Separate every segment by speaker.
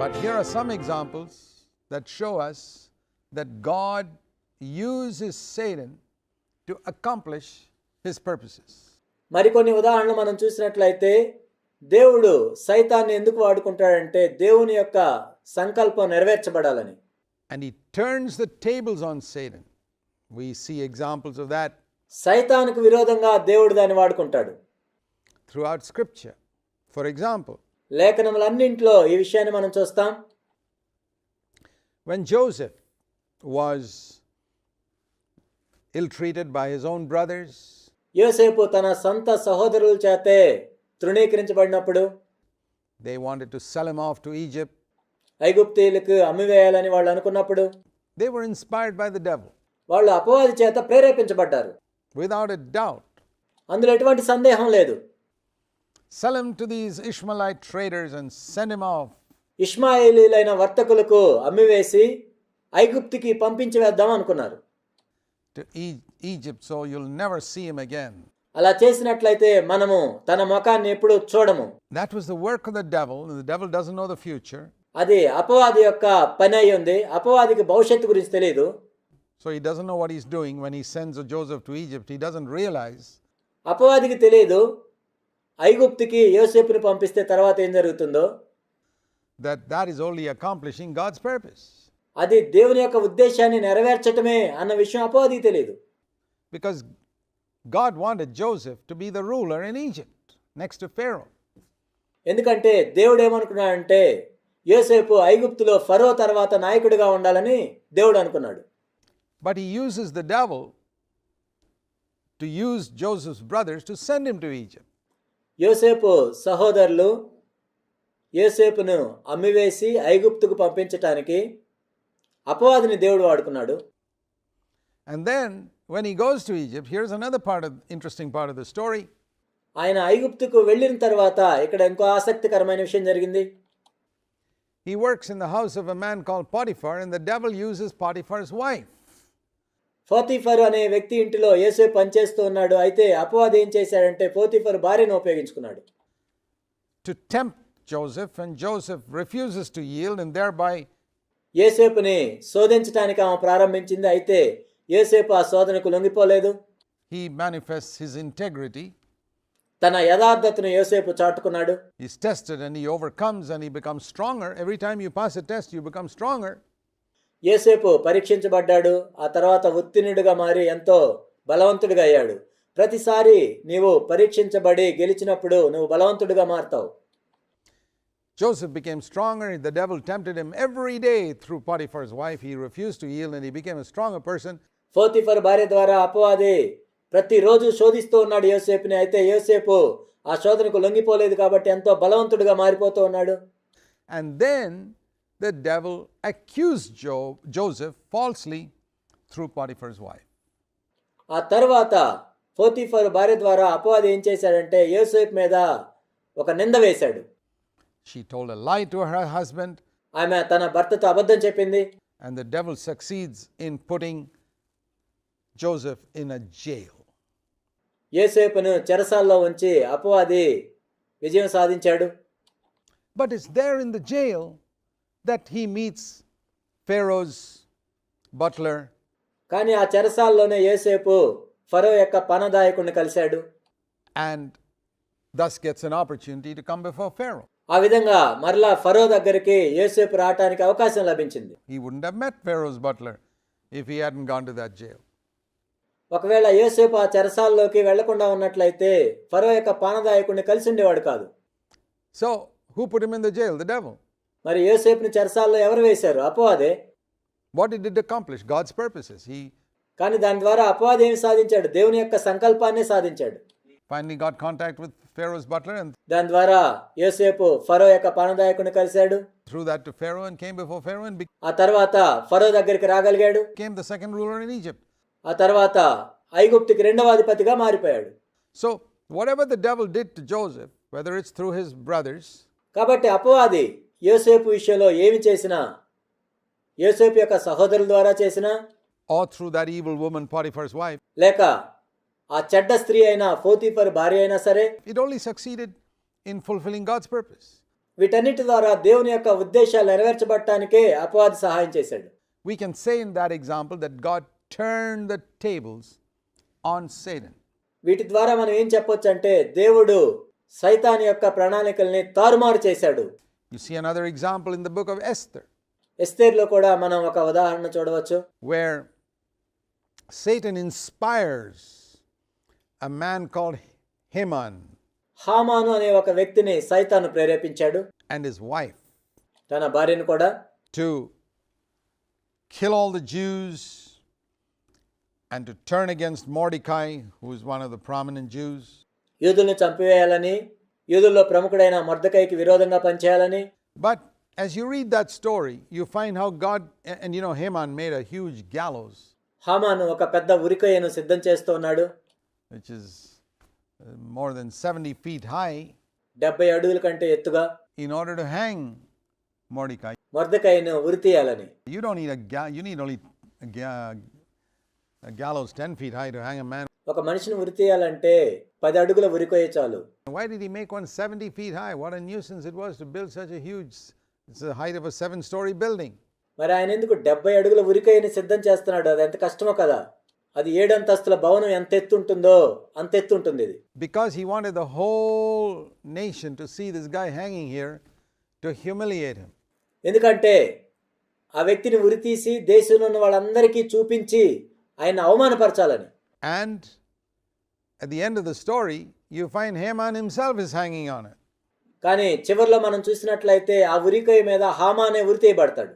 Speaker 1: But here are some examples that show us that God uses Satan to accomplish his purposes.
Speaker 2: మరికొన్ని ఉదాహరణలు మనం చూసినట్లయితే దేవుడు సైతాన్ని ఎందుకు వాడుకుంటాడంటే దేవుని యొక్క సంకల్పం నెరవేర్చబడాలని.
Speaker 1: And he turns the tables on Satan we see examples of that
Speaker 2: సైతానికి విరోధంగా దేవుడు దాన్ని వాడుకుంటాడు.
Speaker 1: Throughout scripture for example
Speaker 2: లేఖనములన్నింటిలో ఈ విషయాన్ని మనం చూస్తాం
Speaker 1: when Joseph was ill treated by his own brothers,
Speaker 2: యోసేపు తన సొంత సహోదరుల చేతే తృణీకరించబడినప్పుడు
Speaker 1: they wanted to sell him off to Egypt.
Speaker 2: ఐగుప్తీయులకు అమ్మివేయాలని వాళ్ళు అనుకున్నప్పుడు
Speaker 1: They were inspired by the devil,
Speaker 2: వాళ్ళు అపవాది చేత ప్రేరేపించబడ్డారు
Speaker 1: without a doubt.
Speaker 2: అందులో ఎటువంటి సందేహం లేదు
Speaker 1: Sell him to these Ishmaelite traders and send him off.
Speaker 2: ఇష్మాయిలీలైన వర్తకులకు అమ్మివేసి ఐగుప్తికి పంపించి వేద్దాం అనుకున్నారు
Speaker 1: to e- Egypt so you'll never see him again.
Speaker 2: అలా చేసినట్లయితే మనము తన ముఖాన్ని ఎప్పుడు చూడము
Speaker 1: That was the work of the devil, and the devil doesn't know the future,
Speaker 2: అది అపవాది యొక్క పని అయి ఉంది అపవాదికి భవిష్యత్తు గురించి తెలియదు
Speaker 1: so he doesn't know what he's doing when he sends Joseph to Egypt. He doesn't realize
Speaker 2: అపవాదికి తెలియదు ఐగుప్తికి యోసేపుని పంపిస్తే తర్వాత ఏం జరుగుతుందో?
Speaker 1: That that is only accomplishing God's purpose
Speaker 2: అది దేవుని యొక్క ఉద్దేశాన్ని నెరవేర్చటమే అన్న విషయం అపోది తెలియదు.
Speaker 1: Because God wanted Joseph to be the ruler in Egypt next Pharaoh
Speaker 2: ఎందుకంటే దేవుడు ఏమనుకున్నాడు అంటే యోసేపు ఐగుప్తులో ఫరో తర్వాత నాయకుడిగా ఉండాలని దేవుడు అనుకున్నాడు.
Speaker 1: But he uses the devil to use Joseph's brothers to send him to Egypt
Speaker 2: యోసేపు సహోదరులు యోసేపును అమ్మివేసి ఐగుప్తుకు పంపించటానికి అపవాదిని దేవుడు వాడుకున్నాడు.
Speaker 1: And then when he goes to Egypt here is another part of interesting part of the story
Speaker 2: ఆయన ఐగుప్తుకు వెళ్ళిన తర్వాత ఇక్కడ ఇంకో ఆసక్తికరమైన విషయం జరిగింది.
Speaker 1: He works in the house of a man called Potiphar and the devil uses Potiphar's wife
Speaker 2: Potiphar అనే వ్యక్తి ఇంటిలో ఏసే పనిచేస్తూ ఉన్నాడు. అయితే అపవాది ఏం చేశాడంటే ఫోతిఫర్ భార్యను ఉపయోగించుకున్నాడు.
Speaker 1: To tempt Joseph and Joseph refuses to yield thereby
Speaker 2: ఏసేపుని శోధించడానికి ఆమె ప్రారంభించింది. అయితే ఏసేపు ఆ శోధనకు లొంగిపోలేదు.
Speaker 1: హీ మేనిఫెస్ట్ హిస్ ఇంటెగ్రిటీ
Speaker 2: తన యథార్థతను యోసేపు చాటుకున్నాడు.
Speaker 1: Is tested and he overcomes and he becomes stronger every time you pass a test become stronger
Speaker 2: యేసేపు పరీక్షించబడ్డాడు ఆ తర్వాత ఉత్తీర్ణుడిగా మారి ఎంతో బలవంతుడిగా అయ్యాడు ప్రతిసారి నీవు పరీక్షించబడి గెలిచినప్పుడు నువ్వు బలవంతుడిగా మారుతావు
Speaker 1: Joseph became stronger. The devil tempted him every day through Potiphar's wife. He refused to yield and he became a stronger person.
Speaker 2: Potiphar భార్య ద్వారా అపవాది ప్రతిరోజు శోధిస్తూ ఉన్నాడు యోసేపుని అయితే యోసేపు ఆ శోధనకు లొంగిపోలేదు కాబట్టి ఎంతో బలవంతుడిగా మారిపోతూ ఉన్నాడు
Speaker 1: And then the devil accused Jo- Joseph falsely through Potiphar's wife.
Speaker 2: ఆ తర్వాత ఫోతిఫర్ భార్య ద్వారా అపవాది ఏం చేశాడంటే యోసేపు మీద ఒక నింద వేశాడు
Speaker 1: She told a lie to her husband,
Speaker 2: ఆమె తన భర్తతో అబద్ధం చెప్పింది
Speaker 1: and the devil succeeds in putting Joseph in a jail.
Speaker 2: యోసేపును చెరసాల్లో ఉంచి అపవాది విజయం సాధించాడు
Speaker 1: But it's there in the jail that he meets Pharaoh's butler
Speaker 2: కానీ ఆ చెరసాల్లోనే యోసేపు ఫరో యొక్క పనదాయకుడిని కలిశాడు
Speaker 1: and thus gets an opportunity to come before Pharaoh.
Speaker 2: ఆ విధంగా మరలా ఫరో దగ్గరికి యోసేపు రావటానికి అవకాశం లభించింది
Speaker 1: He wouldn't have met Pharaoh's butler if he hadn't gone to that jail.
Speaker 2: ఒకవేళ యోసేపు ఆ చెరసాల్లోకి వెళ్ళకుండా ఉన్నట్లయితే ఫరో యొక్క పానదాయకుడిని కలిసి ఉండేవాడు కాదు
Speaker 1: So, who put him in the jail? The devil.
Speaker 2: మరి యోసేపుని చెరసాల్లో ఎవరు వేశారు? అపవాదే?
Speaker 1: What it did accomplish God's purposes he
Speaker 2: కానీ దాని ద్వారా అపవాది ఏమి సాధించాడు? దేవుని యొక్క సంకల్పాన్ని సాధించాడు.
Speaker 1: Finally got contact with Pharaoh's butler and
Speaker 2: దాని ద్వారా యోసేపు ఫరో యొక్క పానదాయకుని కలిశాడు.
Speaker 1: Through that to Pharaoh and came before Pharaoh and
Speaker 2: ఆ తర్వాత ఫరో దగ్గరికి రాగలిగాడు.
Speaker 1: Came the second ruler in Egypt
Speaker 2: ఆ తర్వాత ఐగుప్తుకి రెండవ అధిపతిగా మారిపోయాడు.
Speaker 1: So whatever the devil did to Joseph whether it's through his brothers
Speaker 2: కాబట్టి అపవాది యోసేపు విషయంలో ఏమి చేసినా యోసేపు యొక్క సహోదరుల ద్వారా చేసినా
Speaker 1: or through that evil woman Potiphar's wife,
Speaker 2: లేక ఆ చెడ్డ స్త్రీ అయినా ఫోతిఫర్ భార్య అయినా సరే
Speaker 1: it only succeeded in fulfilling God's purpose.
Speaker 2: వీటన్నిటి ద్వారా దేవుని యొక్క ఉద్దేశాలు నెరవేర్చబడటానికే అపవాది సహాయం చేశాడు
Speaker 1: We can say in that example that God turned the tables on Satan.
Speaker 2: వీటి ద్వారా మనం ఏం చెప్పొచ్చు అంటే దేవుడు సైతాన్ యొక్క ప్రణాళికల్ని తారుమారు చేశాడు
Speaker 1: You see another example in the book of Esther,
Speaker 2: ఎస్తేర్లో కూడా మనం ఒక ఉదాహరణ చూడవచ్చు
Speaker 1: where Satan inspires a man called Haman
Speaker 2: హామాను అనే ఒక వ్యక్తిని సైతాను ప్రేరేపించాడు
Speaker 1: and his wife
Speaker 2: తన భార్యను కూడా
Speaker 1: to kill all the Jews and to turn against Mordecai, who is one of the prominent Jews.
Speaker 2: యూదుల్ని చంపివేయాలని యూదుల్లో ప్రముఖుడైన మొర్దకైకి విరోధంగా పనిచేయాలని
Speaker 1: But as you read that story, you find how God, and you know, Haman made a huge gallows,
Speaker 2: హామాను ఒక పెద్ద ఉరికొయ్యను సిద్ధం చేస్తూ ఉన్నాడు
Speaker 1: which is uh, more than 70 feet high,
Speaker 2: డెబ్బై అడుగుల కంటే ఎత్తుగా
Speaker 1: in order to hang Mordecai.
Speaker 2: మొర్దకైను ఉరి తీయాలని
Speaker 1: You don't need a you need only a, a gallows 10 feet high to hang a man.
Speaker 2: ఒక మనిషిని ఉరి తీయాలంటే పది అడుగుల ఉరికోయే చాలు.
Speaker 1: Why did he make one 70 feet high what a it was to build huge it's the height story building
Speaker 2: మరి ఆయన ఎందుకు 70 అడుగుల ఉరికోయని సిద్ధం చేస్తున్నాడు? అది ఎంత కష్టమో కదా. అది ఏడు అంతస్తుల భవనం ఎంత ఎత్తు ఉంటుందో అంత ఎత్తు ఉంటుంది ఇది.
Speaker 1: Because he wanted the whole nation to see this guy hanging here to humiliate him
Speaker 2: ఎందుకంటే ఆ వ్యక్తిని ఉరి తీసి దేశంలో ఉన్న వాళ్ళందరికీ చూపించి ఆయన అవమానపరచాలని.
Speaker 1: And at the end of the story, you find Haman himself is hanging on it.
Speaker 2: కానీ చివరిలో మనం చూసినట్లయితే ఆ ఉరికొయ్య మీద హామానే ఉరి తీయబడతాడు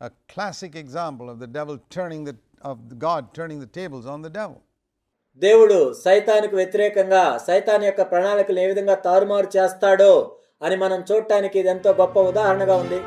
Speaker 1: A classic example of the devil turning the of God turning the tables on the devil.
Speaker 2: దేవుడు సైతానికి వ్యతిరేకంగా సైతాన్ యొక్క ప్రణాళికలు ఏ విధంగా తారుమారు చేస్తాడో అని మనం చూడటానికి ఇది ఎంతో గొప్ప ఉదాహరణగా ఉంది